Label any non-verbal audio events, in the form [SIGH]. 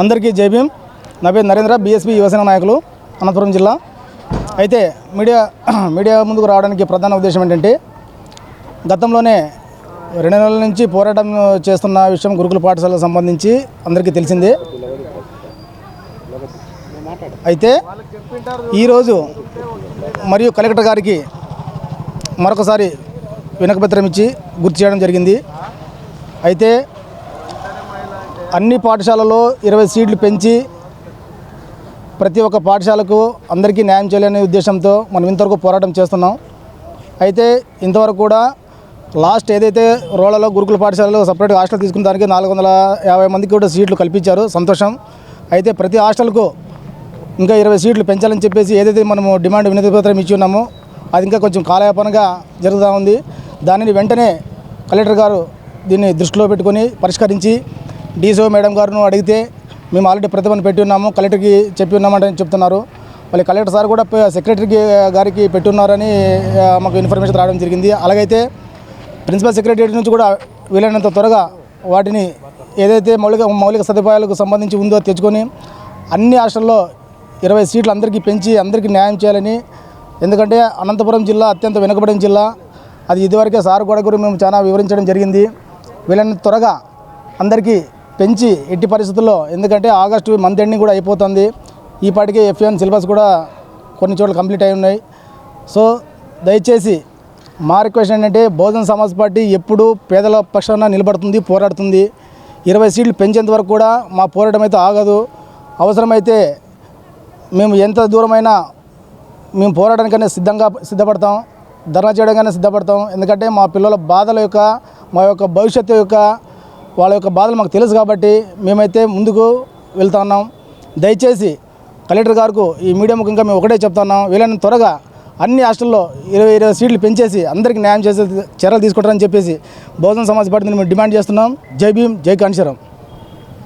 అందరికీ జైభీం నా పేరు నరేంద్ర బీఎస్పీ యువసేన నాయకులు అనంతపురం జిల్లా. అయితే మీడియా [CLEARS THROAT] మీడియా ముందుకు రావడానికి ప్రధాన ఉద్దేశం ఏంటంటే గతంలోనే రెండు నెలల నుంచి పోరాటం చేస్తున్న విషయం గురుకుల పాఠశాలకు సంబంధించి అందరికీ తెలిసిందే. అయితే ఈరోజు మరియు కలెక్టర్ గారికి మరొకసారి వెనకపత్రం ఇచ్చి గుర్తు చేయడం జరిగింది. అయితే అన్ని పాఠశాలలో ఇరవై సీట్లు పెంచి ప్రతి ఒక్క పాఠశాలకు అందరికీ న్యాయం చేయాలనే ఉద్దేశంతో మనం ఇంతవరకు పోరాటం చేస్తున్నాం. అయితే ఇంతవరకు కూడా లాస్ట్ ఏదైతే రోళ్ళలో గురుకుల పాఠశాలలో సపరేట్ హాస్టల్ తీసుకున్న దానికి నాలుగు వందల యాభై మందికి కూడా సీట్లు కల్పించారు. సంతోషం. అయితే ప్రతి హాస్టల్కు ఇంకా ఇరవై సీట్లు పెంచాలని చెప్పేసి ఏదైతే మనము డిమాండ్ వినతి పత్రం ఇచ్చి ఉన్నామో అది ఇంకా కొంచెం కాలయాపనగా జరుగుతూ ఉంది. దానిని వెంటనే కలెక్టర్ గారు దీన్ని దృష్టిలో పెట్టుకొని పరిష్కరించి డీసీఓ మేడం గారును అడిగితే మేము ఆల్రెడీ ప్రతిభను పెట్టి ఉన్నాము కలెక్టర్కి చెప్పి ఉన్నామంటే చెప్తున్నారు. మళ్ళీ కలెక్టర్ సార్ కూడా సెక్రటరీకి గారికి పెట్టున్నారని మాకు ఇన్ఫర్మేషన్ రావడం జరిగింది. అలాగైతే ప్రిన్సిపల్ సెక్రటరీ నుంచి కూడా వీలైనంత త్వరగా వాటిని ఏదైతే మౌలిక మౌలిక సదుపాయాలకు సంబంధించి ఉందో తెచ్చుకొని అన్ని హాస్టల్లో ఇరవై సీట్లు అందరికీ పెంచి అందరికీ న్యాయం చేయాలని ఎందుకంటే అనంతపురం జిల్లా అత్యంత వెనుకబడిన జిల్లా. అది ఇదివరకే సార్ కూడా గురించి మేము చాలా వివరించడం జరిగింది. వీలైనంత త్వరగా అందరికీ పెంచి ఎట్టి పరిస్థితుల్లో ఎందుకంటే ఆగస్టు మంత్ ఎండింగ్ కూడా అయిపోతుంది. ఈపాటికి ఎఫ్ఎన్ సిలబస్ కూడా కొన్ని చోట్ల కంప్లీట్ అయి ఉన్నాయి. సో దయచేసి మా రిక్వెస్ట్ ఏంటంటే బహుజన సమాజ్ పార్టీ ఎప్పుడు పేదల పక్షాన నిలబడుతుంది పోరాడుతుంది. ఇరవై సీట్లు పెంచేంత వరకు కూడా మా పోరాటం అయితే ఆగదు. అవసరమైతే మేము ఎంత దూరమైనా మేము పోరాటానికైనా సిద్ధంగా సిద్ధపడతాం ధర్నా చేయడానికైనా సిద్ధపడతాం. ఎందుకంటే మా పిల్లల బాధల యొక్క మా యొక్క భవిష్యత్తు యొక్క వాళ్ళ యొక్క బాధలు మాకు తెలుసు కాబట్టి మేమైతే ముందుకు వెళ్తా ఉన్నాం. దయచేసి కలెక్టర్ గారికి ఈ మీడియా ఇంకా మేము ఒకటే చెప్తున్నాం వీలైన త్వరగా అన్ని హాస్టల్లో ఇరవై ఇరవై సీట్లు పెంచేసి అందరికీ న్యాయం చేసే చర్యలు తీసుకుంటారని చెప్పేసి బహుజన సమాజ్ పార్టీని మేము డిమాండ్ చేస్తున్నాం. జై భీమ్ జై కాన్శీరామ్